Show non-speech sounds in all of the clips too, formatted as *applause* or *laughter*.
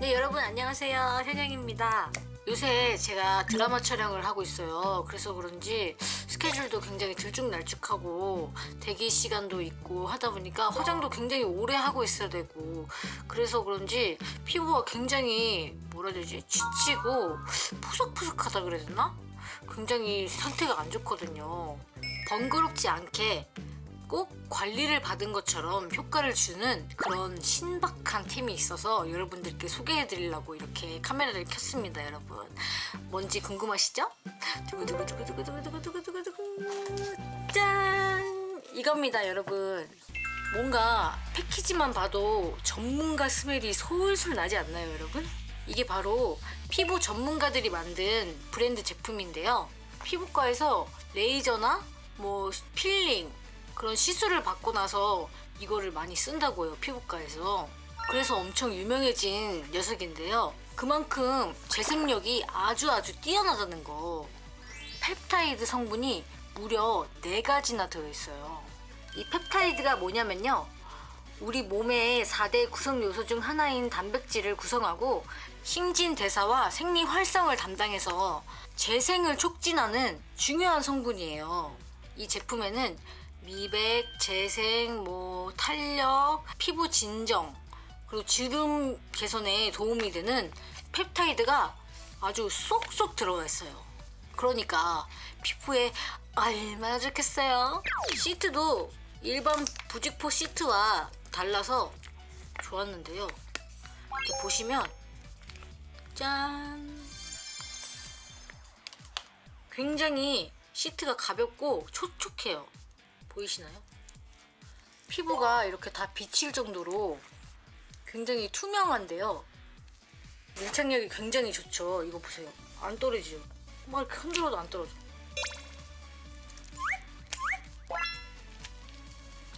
네 여러분 안녕하세요. 현영입니다. 요새 제가 드라마 촬영을 하고 있어요. 그래서 그런지 스케줄도 굉장히 들쭉날쭉하고 대기 시간도 있고 하다 보니까 화장도 굉장히 오래 하고 있어야 되고 그래서 그런지 피부가 굉장히 뭐라 해야 되지? 지치고 푸석푸석하다 그래야 되나? 굉장히 상태가 안 좋거든요. 번거롭지 않게 꼭 관리를 받은 것처럼 효과를 주는 그런 신박한 템이 있어서 여러분들께 소개해 드리려고 이렇게 카메라를 켰습니다, 여러분. 뭔지 궁금하시죠? 두구두구두구두구두구두구두구두구 짠! 이겁니다, 여러분. 뭔가 패키지만 봐도 전문가 스멜이 솔솔 나지 않나요, 여러분? 이게 바로 피부 전문가들이 만든 브랜드 제품인데요. 피부과에서 레이저나 뭐 필링 그런 시술을 받고 나서 이거를 많이 쓴다고요 피부과에서. 그래서 엄청 유명해진 녀석인데요. 그만큼 재생력이 아주 아주 뛰어나다는 거. 펩타이드 성분이 무려 4가지나 들어있어요. 이 펩타이드가 뭐냐면요. 우리 몸의 4대 구성 요소 중 하나인 단백질을 구성하고 신진 대사와 생리 활성을 담당해서 재생을 촉진하는 중요한 성분이에요. 이 제품에는 미백, 재생, 뭐 탄력, 피부 진정, 그리고 주름 개선에 도움이 되는 펩타이드가 아주 쏙쏙 들어가 있어요. 그러니까 피부에 얼마나 좋겠어요. 시트도 일반 부직포 시트와 달라서 좋았는데요. 이렇게 보시면 짠 굉장히 시트가 가볍고 촉촉해요. 보이시나요? 피부가 이렇게 다 비칠 정도로 굉장히 투명한데요. 밀착력이 굉장히 좋죠. 이거 보세요. 안 떨어지죠. 막 이렇게 흔들어도 안 떨어져.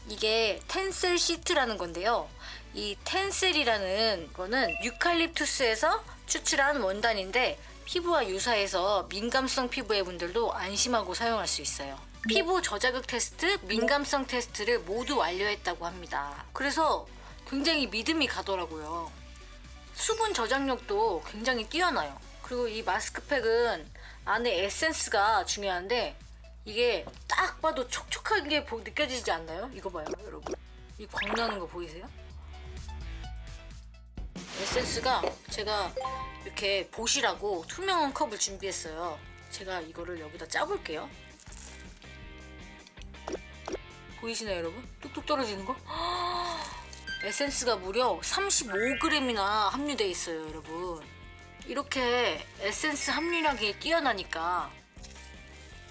이게 텐셀 시트라는 건데요. 이 텐셀이라는 거는 유칼립투스에서 추출한 원단인데 피부와 유사해서 민감성 피부의 분들도 안심하고 사용할 수 있어요. 피부 저자극 테스트, 민감성 테스트를 모두 완료했다고 합니다. 그래서 굉장히 믿음이 가더라고요. 수분 저장력도 굉장히 뛰어나요. 그리고 이 마스크팩은 안에 에센스가 중요한데 이게 딱 봐도 촉촉하게 보- 느껴지지 않나요? 이거 봐요, 여러분. 이 광나는 거 보이세요? 에센스가 제가 이렇게 보시라고 투명한 컵을 준비했어요. 제가 이거를 여기다 짜볼게요. 보이시나요, 여러분? 뚝뚝 떨어지는 거? *gasps* 에센스가 무려 35g이나 함유되어 있어요, 여러분. 이렇게 에센스 함유량이 뛰어나니까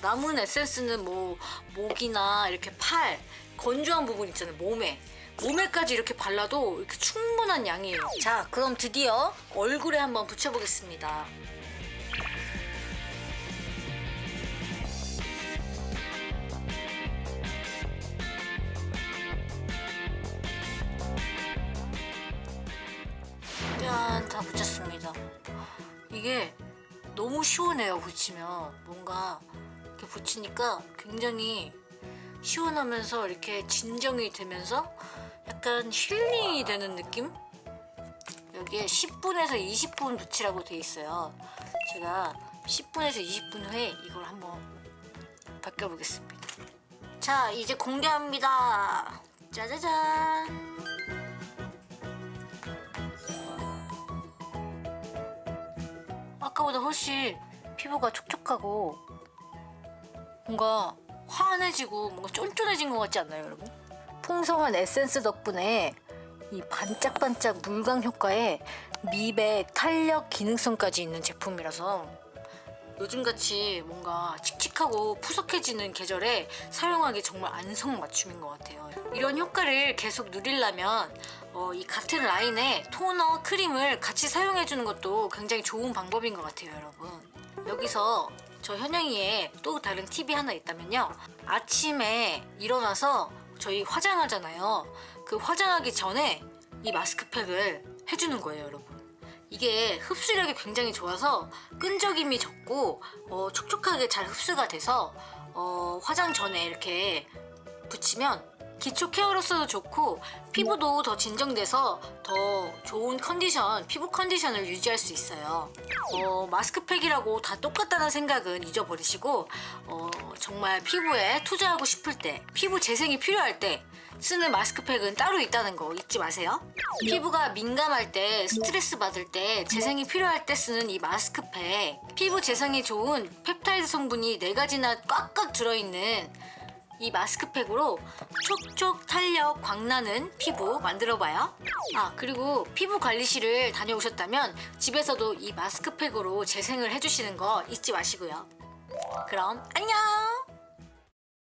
남은 에센스는 뭐 목이나 이렇게 팔 건조한 부분 있잖아요 몸에 몸에까지 이렇게 발라도 이렇게 충분한 양이에요 자 그럼 드디어 얼굴에 한번 붙여보겠습니다 짠다 붙였습니다 이게 너무 시원해요 붙이면 뭔가 이렇게 붙이니까 굉장히 시원하면서 이렇게 진정이 되면서 약간 힐링이 되는 느낌? 여기에 10분에서 20분 붙이라고 돼 있어요. 제가 10분에서 20분 후에 이걸 한번 바꿔 보겠습니다. 자, 이제 공개합니다. 짜자잔. 아까보다 훨씬 피부가 촉촉하고 뭔가 환해지고 뭔가 쫀쫀해진 것 같지 않나요, 여러분? 풍성한 에센스 덕분에 이 반짝반짝 물광 효과에 미백, 탄력, 기능성까지 있는 제품이라서 요즘같이 뭔가 칙칙하고 푸석해지는 계절에 사용하기 정말 안성맞춤인 것 같아요. 이런 효과를 계속 누리려면 어, 이 같은 라인에 토너, 크림을 같이 사용해주는 것도 굉장히 좋은 방법인 것 같아요, 여러분. 여기서 저 현영이의 또 다른 팁이 하나 있다면요. 아침에 일어나서 저희 화장하잖아요. 그 화장하기 전에 이 마스크팩을 해주는 거예요, 여러분. 이게 흡수력이 굉장히 좋아서 끈적임이 적고 어, 촉촉하게 잘 흡수가 돼서 어, 화장 전에 이렇게 붙이면 기초 케어로서도 좋고 피부도 더 진정돼서 더 좋은 컨디션, 피부 컨디션을 유지할 수 있어요. 어, 마스크팩이라고 다 똑같다는 생각은 잊어버리시고 어, 정말 피부에 투자하고 싶을 때, 피부 재생이 필요할 때 쓰는 마스크팩은 따로 있다는 거 잊지 마세요. 피부가 민감할 때, 스트레스 받을 때, 재생이 필요할 때 쓰는 이 마스크팩. 피부 재생에 좋은 펩타이드 성분이 네 가지나 꽉꽉 들어있는 이 마스크팩으로 촉촉 탄력 광나는 피부 만들어봐요. 아 그리고 피부 관리실을 다녀오셨다면 집에서도 이 마스크팩으로 재생을 해주시는 거 잊지 마시고요. 그럼 안녕.